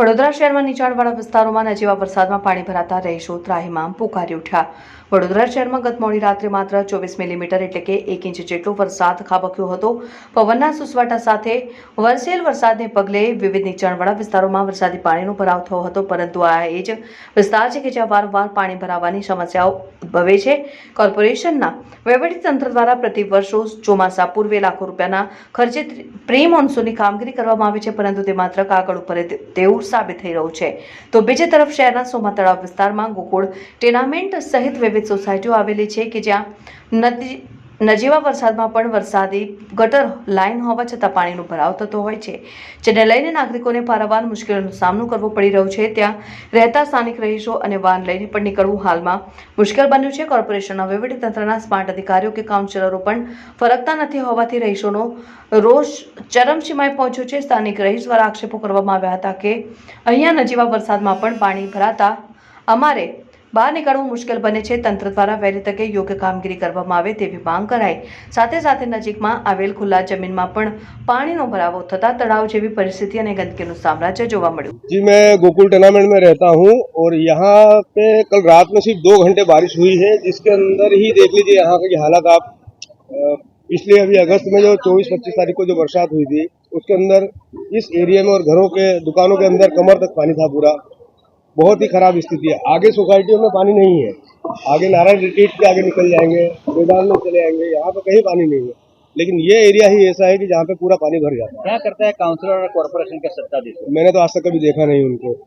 વડોદરા શહેરમાં નીચાણવાળા વિસ્તારોમાં નજીવા વરસાદમાં પાણી ભરાતા રહીશો ત્રાહિમામ પુકારી ઉઠ્યા. વડોદરા શહેરમાં ગત મોડી રાત્રે માત્ર ચોવીસ મિલીમીટર એટલે કે એક ઇંચ જેટલો વરસાદ ખાબક્યો હતો. પવનના સુસવાટા સાથે વરસેલ વરસાદને પગલે વિવિધ નીચાણવાળા વિસ્તારોમાં વરસાદી પાણીનો ભરાવ થયો હતો, પરંતુ આ એ જ વિસ્તાર છે કે જ્યાં વારંવાર પાણી ભરાવાની સમસ્યાઓ ઉદ્ભવે છે. કોર્પોરેશનના વહીવટીતંત્ર દ્વારા પ્રતિ વર્ષો ચોમાસા પૂર્વે લાખો રૂપિયાના ખર્ચે પ્રી મોન્સૂનની કામગીરી કરવામાં આવે છે, પરંતુ તે માત્ર કાગળ ઉપર તેવું સાબિત થઈ રહ્યું છે. તો બીજી તરફ શહેરના સોમા તળાવ વિસ્તારમાં ગોકુળ ટેનામેન્ટ સહિત વિવિધ સોસાયટીઓ આવેલી છે કે જ્યાં નદી નજીવા વરસાદમાં પણ વરસાદી ગટર લાઇન હોવા છતાં પાણીનો ભરાવ થતો હોય છે. જેને લઈને નાગરિકોને પારાવાર મુશ્કેલીનો સામનો કરવો પડી રહ્યો છે. ત્યાં રહેતા સ્થાનિક રહીશો અને વાહન લઈને પણ નીકળવું હાલમાં મુશ્કેલ બન્યું છે. કોર્પોરેશનના વહીવટીતંત્રના સ્માર્ટ અધિકારીઓ કે કાઉન્સિલરો પણ ફરકતા નથી હોવાથી રહીશોનો રોષ ચરમસીમાએ પહોંચ્યો છે. સ્થાનિક રહીશ દ્વારા આક્ષેપો કરવામાં આવ્યા હતા કે, અહીંયા નજીવા વરસાદમાં પણ પાણી ભરાતા અમારે બહાર નીકળવું મુશ્કેલ બને છે તંત્ર દ્વારા વહેલી તકે યોગ્ય કામગીરી કરવામાં આવે તેવી માંગ કરાઈ સાથે સાથે નજીકમાં આવેલ ખુલ્લા જમીનમાં પણ પાણીનો ભરાવો થતા તળાવ જેવી પરિસ્થિતિ અને ગંદકીનું સામ્રાજ્ય જોવા મળ્યું जी मैं गोकुल टूर्नामेंट में रहता हूँ और यहाँ पे कल रात में सिर्फ दो घंटे बारिश हुई है जिसके अंदर ही देख लीजिए यहाँ की हालत आप अ, पिछले अभी अगस्त में जो 24 25 तारीख को जो बरसात हुई थी उसके अंदर इस एरिया में और घरों के दुकानों के अंदर कमर तक पानी था पूरा बहुत ही खराब स्थिति है। आगे सोसाइटियों में पानी नहीं है। आगे नारायण रिट्रीट के आगे निकल जाएँगे मैदान में चले जाएँगे यहाँ पर कहीं पानी नहीं है। लेकिन ये एरिया ही ऐसा है कि जहाँ पे पूरा पानी भर जाता है। क्या करता है काउंसिलर और कॉर्पोरेशन के सत्ता है मैंने तो आज तक कभी देखा नहीं उनको।